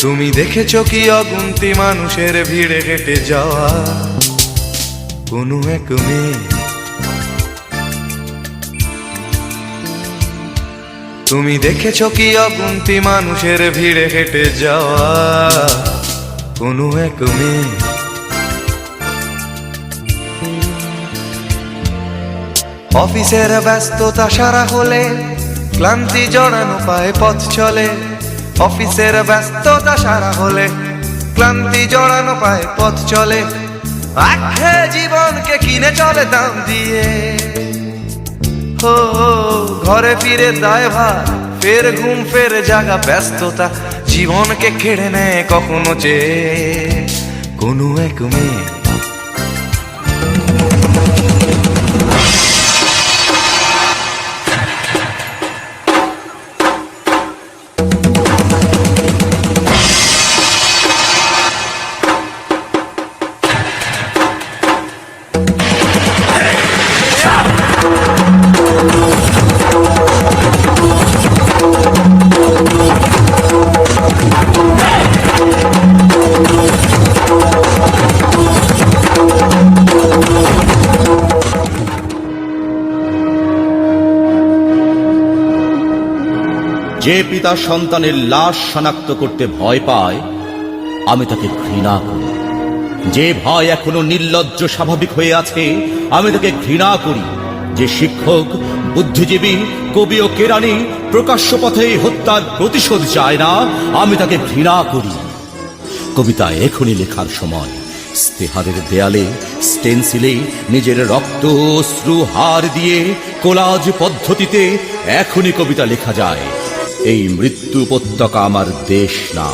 তুমি দেখেছ কি অগুন্তি মানুষের ভিড়ে হেঁটে যাওয়া? কোনো এক মেয়ে। তুমি দেখেছ কি অগুন্তি মানুষের ভিড়ে হেঁটে যাওয়া? কোনো এক মেয়ে। অফিসের ব্যস্ততা সারা হলে ক্লান্তি জড়ানো পায়ে পথ চলে। অফিসের ব্যস্ততা সারা হলে ক্লান্তি জড়ানো পায় পথ চলে। আখে জীবনকে কিনে চলে দাম দিয়ে। হো ঘরে ফিরে দায় ভার ফের ঘুম, ফের জাগা ব্যস্ততা। জীবনকে কেড়ে নেয় কখনো যে কোনো এক মেয়ে। যে পিতা সন্তানের লাশ শনাক্ত করতে ভয় পায়, আমি তাকে ঘৃণা করি। যে ভয় এখনও নির্লজ্জ স্বাভাবিক হয়ে আছে, আমি তাকে ঘৃণা করি। যে শিক্ষক, বুদ্ধিজীবী, কবি ও কেরানি প্রকাশ্য পথে হত্যার প্রতিশোধ চায় না, আমি তাকে ঘৃণা করি। কবিতা এখনই লেখার সময়। স্তেহারের দেয়ালে স্টেন্সিলে নিজের রক্ত অশ্রু হার দিয়ে কোলাজ পদ্ধতিতে এখনই কবিতা লেখা যায়। এই মৃত্যু উপত্যকা আমার দেশ না।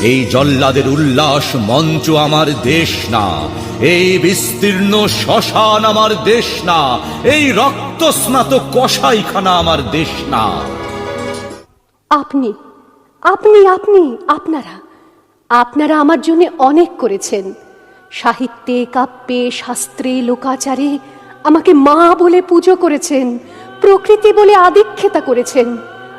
এই জল্লাদের উল্লাস মঞ্চ আমার দেশ না। এই বিস্তীর্ণ শ্মশান আমার দেশ না। এই রক্তস্নাত কষাইখানা আমার দেশ না। আপনি আপনি আপনি, আপনারা আপনারা আমার জন্য অনেক করেছেন। সাহিত্যে, কাব্যে, শাস্ত্রে, লোকাচারে আমাকে মা বলে পুজো করেছেন, প্রকৃতি বলে আদিক্ষেতা করেছেন।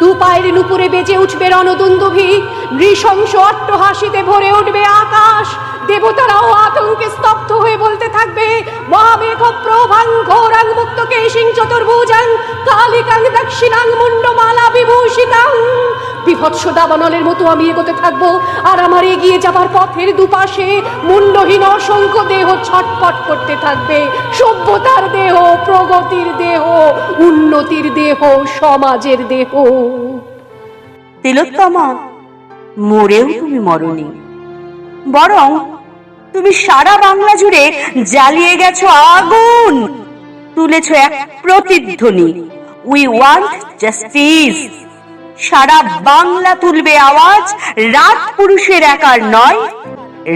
দু পায়ের নুপুরে বেজে উঠবে রণদুন্দুভি। নৃশংস অট্টহাসিতে ভরে উঠবে আকাশ। দেবতারাও আতঙ্কে স্তব্ধ হয়ে বলতে থাকবে, মহামেঘ প্রভাং ঘোরাং মুক্ত কেশিং চতুর্ভুজাং কালিকাং দক্ষিণাং মুন্ডমালা বিভূষিতাং। বিভৎস দাবানলের মতো আমি এগোতে থাকব, আর আমার এগিয়ে যাবার পথের দুপাশে মুন্ডহীন অসংখ্য দেহ ছটপট করতে থাকবে। সভ্যতার দেহ প্রগতির উন্নতির দেহ, সমাজের দেহ। তিলোত্তমা, মরেও তুমি মরনি। বরং তুমি সারা বাংলা জুড়ে জ্বালিয়ে গেছো আগুন। তুলেছ এক প্রতিধ্বনি। উই ওয়ান্ট জাস্টিস সারা বাংলা তুলবে আওয়াজ রাত পুরুষের একার নয়।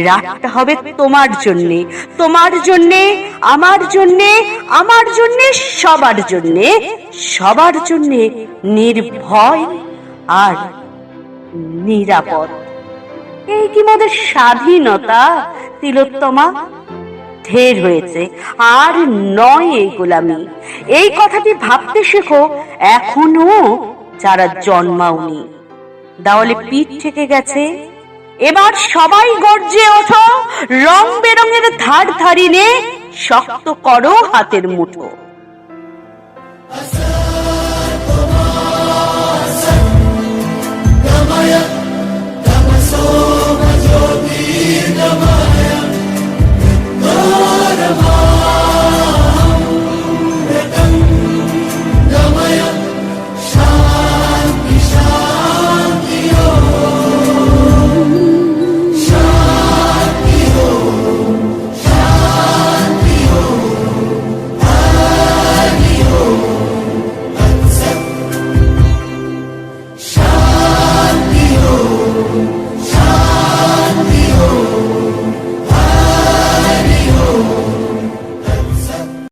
রাতটা হবে তোমার জন্যে। তোমার জন্যে, আমার জন্যে আমার জন্যে, সবার জন্যে সবার জন্যে নির্ভয় আর নিরাপদ। এই কি মোদের স্বাধীনতা? তিলোত্তমা, ঢের হয়েছে। আর নয় এই গোলামি। এই কথাটি ভাবতে শেখো, এখনও যারা জন্মাওনি। দেওয়ালে পিঠ থেকে গেছে। এবার সবাই গর্জে ওঠো রং বেরঙের ধার ধারিনে শক্ত করো হাতের মুঠো।